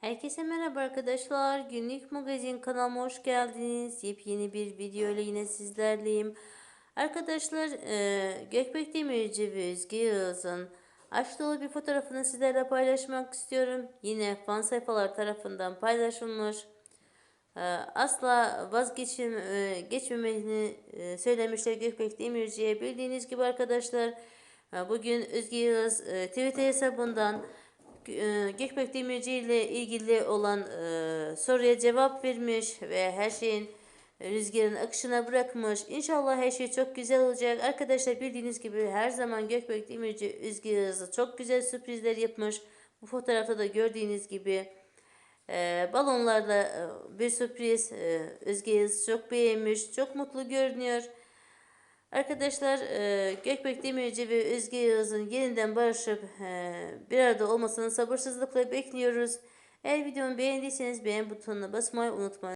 Herkese merhaba arkadaşlar. Günlük magazin kanalıma hoş geldiniz. Yepyeni bir video ile yine sizlerleyim. Arkadaşlar e, Gökbek Demirci ve Özge Yağız'ın aşk dolu bir fotoğrafını sizlerle paylaşmak istiyorum. Yine fan sayfalar tarafından paylaşılmış. E, asla vazgeçim e, e, söylemişler Gökbek Demirci'ye. Bildiğiniz gibi arkadaşlar e, bugün Özge Yağız e, Twitter hesabından Gökbek Demirci ile ilgili olan e, soruya cevap vermiş ve her şeyin rüzgarın akışına bırakmış. İnşallah her şey çok güzel olacak. Arkadaşlar bildiğiniz gibi her zaman Gökbek Demirci Yağız'a çok güzel sürprizler yapmış. Bu fotoğrafta da gördüğünüz gibi e, balonlarla e, bir sürpriz. E, Özge çok beğenmiş. Çok mutlu görünüyor. Arkadaşlar e, Gökbek Demirci ve Özge Yağız'ın yeniden barışıp e, bir arada olmasını sabırsızlıkla bekliyoruz. Eğer videomu beğendiyseniz beğen butonuna basmayı unutmayın.